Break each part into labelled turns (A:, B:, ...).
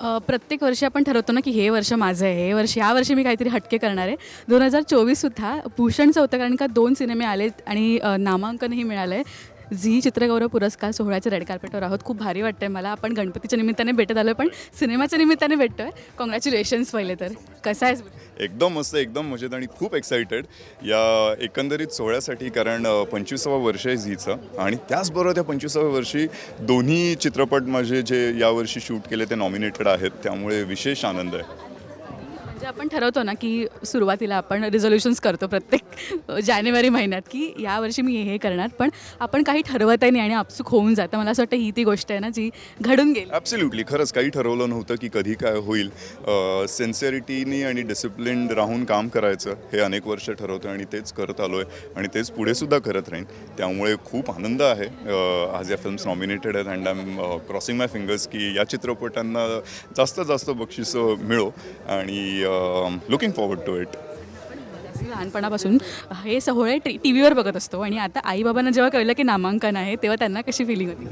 A: अ, प्रत्येक वर्षी आपण ठरवतो ना की हे वर्ष माझं आहे हे वर्ष या वर्षी मी काहीतरी हटके करणार आहे. दोन हजार चोवीससुद्धा भूषणचं होतं कारण का दोन सिनेमे आले आणि अ, नामांकनही मिळालं आहे झी चित्रगौरव पुरस्कार सोहळ्याच्या रेड कार्पेटवर आहोत. खूप भारी वाटतं आहे मला. आपण गणपतीच्या निमित्ताने भेटत आलो पण सिनेमाच्या निमित्ताने भेटतो आहे कॉंग्रॅच्युलेशन्स पहिले तर. कसं आहेस?
B: एकदम मस्त एकदम मजेत आणि खूप एक्सायटेड या एकंदरीत सोहळ्यासाठी कारण पंचवीसावं वर्ष आहे झीचं. आणि त्याचबरोबर त्या पंचवीसाव्या वर्षी दोन्ही चित्रपट माझे जे यावर्षी शूट केले ते नॉमिनेटेड आहेत. त्यामुळे विशेष आनंद आहे.
A: म्हणजे आपण ठरवतो ना की सुरुवातीला आपण रिझोल्युशन्स करतो प्रत्येक जानेवारी महिन्यात की यावर्षी मी हे करणार. पण आपण काही ठरवतही नाही आणि आपसूक होऊन जातं. मला असं वाटतं ही ती गोष्ट आहे ना जी घडून गेली.
B: ॲब्सल्युटली खरंच काही ठरवलं नव्हतं की कधी काय होईल. सिन्सिअरिटीनी आणि डिसिप्लिन राहून काम करायचं हे अनेक वर्ष ठरवतं आणि तेच करत आलो आहे आणि तेच पुढेसुद्धा करत राहीन. त्यामुळे खूप आनंद आहे. आज या फिल्म्स नॉमिनेटेड आहेत and I am crossing my fingers की या चित्रपटांना जास्त जास्त बक्षिसं मिळो. आणि लुकिंग फॉरवर्ड टू इट
A: लहानपणापासून हे सोहळे टी टी व्हीवर बघत असतो आणि आता आईबाबांना जेव्हा कळलं की नामांकन आहे तेव्हा त्यांना कशी फिलिंग होती?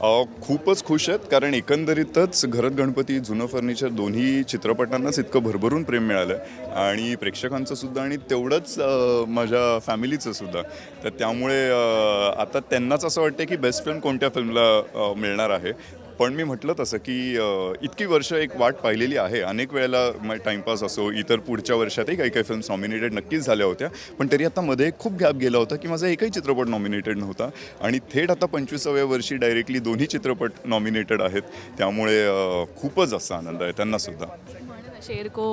B: अ, खूपच खुश आहेत कारण एकंदरीतच घरत गणपती जुनं फर्निचर दोन्ही चित्रपटांनाच इतकं भरभरून प्रेम मिळालं. आहे आणि प्रेक्षकांचं सुद्धा आणि तेवढंच अ, माझ्या फॅमिलीचं सुद्धा. तर त्यामुळे अ, आता त्यांनाच असं वाटतं की बेस्ट फिल्म कोणत्या फिल्मला मिळणार आहे. पण मी म्हटलं तसं की इतकी वर्ष एक वाट पाहिलेली आहे. अनेक वेळेला मग टाईमपास असो इतर पुढच्या वर्षातही काही काही फिल्म्स नॉमिनेटेड नक्कीच झाल्या होत्या. पण तरी आता मध्ये खूप गॅप गेला होता की माझा एकही चित्रपट नॉमिनेटेड नव्हता. आणि थेट आता पंचवीसाव्या वर्षी डायरेक्टली दोन्ही चित्रपट नॉमिनेटेड आहेत. त्यामुळे खूपच असा आनंद आहे. त्यांनासुद्धा.
A: शेर को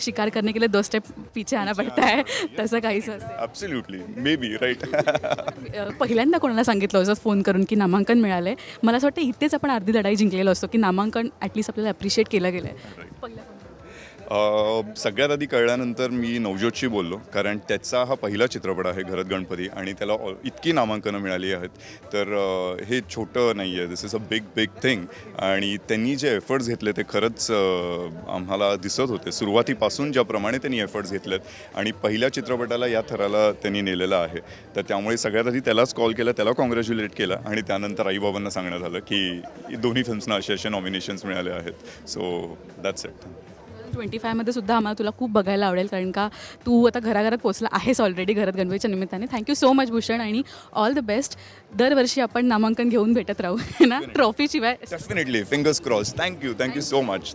A: शिकार करने के लिए दो स्टेप पीछे आना पडता है तसं काहीच असेल
B: ॲब्सल्युटली मे बी राईट
A: पहिल्यांदा कोणाला सांगितलं होतं फोन करून की नामांकन मिळालं आहे मला असं वाटतं इथेच आपण अर्धी लढाई जिंकलेलो असतो की नामांकन ॲटलिस्ट आपल्याला अप्रिशिएट केलं गेलं आहे
B: सगळ्यात आधी कळल्यानंतर मी नवज्योतशी बोललो कारण त्याचा हा पहिला चित्रपट आहे घरत गणपती आणि त्याला इतकी नामांकनं मिळाली आहेत. तर हे छोटं नाही आहे this is a big big thing आणि त्यांनी जे एफर्ट्स घेतले ते खरंच आम्हाला दिसत होते. सुरुवातीपासून ज्याप्रमाणे त्यांनी एफर्ट्स घेतलेत आणि पहिल्या चित्रपटाला या थराला त्यांनी नेलेलं आहे. तर त्यामुळे सगळ्यात आधी त्यालाच कॉल केला त्याला कॉंग्रॅच्युलेट केला आणि त्यानंतर आईबाबांना सांगण्यात आलं की दोन्ही फिल्म्सना असे असे नॉमिनेशन्स मिळाले आहेत. सो दॅट्स इट
A: ट्वेंटी फायमध्ये सुद्धा आम्हाला तुला खूप बघायला आवडेल कारण का तू आता घराघरात पोचला आहेस ऑलरेडी घरात गणपतीच्या निमित्ताने थँक्यू सो मच भूषण आणि ऑल द बेस्ट दरवर्षी आपण नामांकन घेऊन भेटत राहू है ना ट्रॉफीशिवाय
B: Definitely. Fingers crossed. Thank you. Thank you so much.